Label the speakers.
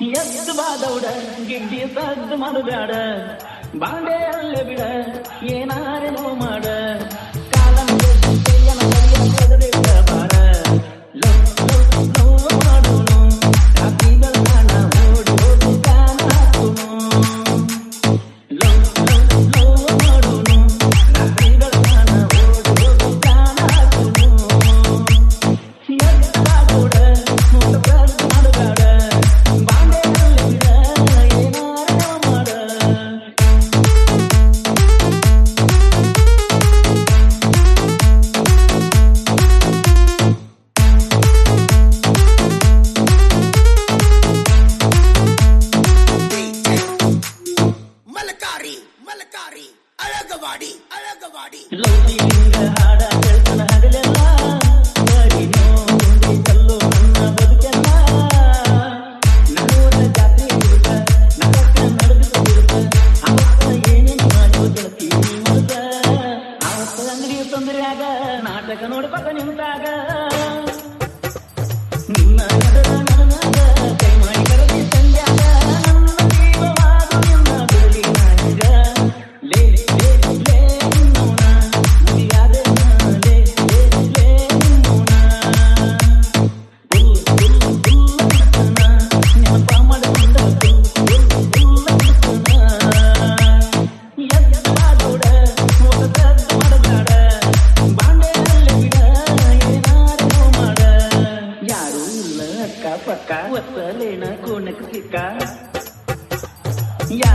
Speaker 1: ಎದ್ದು ಬಾದೌಡ ಗಿಡ್ಡಿ ಸದ್ದು ಮಾಡಬೇಡ ಬಾಂಡೆ ಅಲ್ಲೇ ಬಿಡ ಏನಾರೇನೋ ಮಾಡ. 俺バカに向 पका वत लेणं कोणक पिका या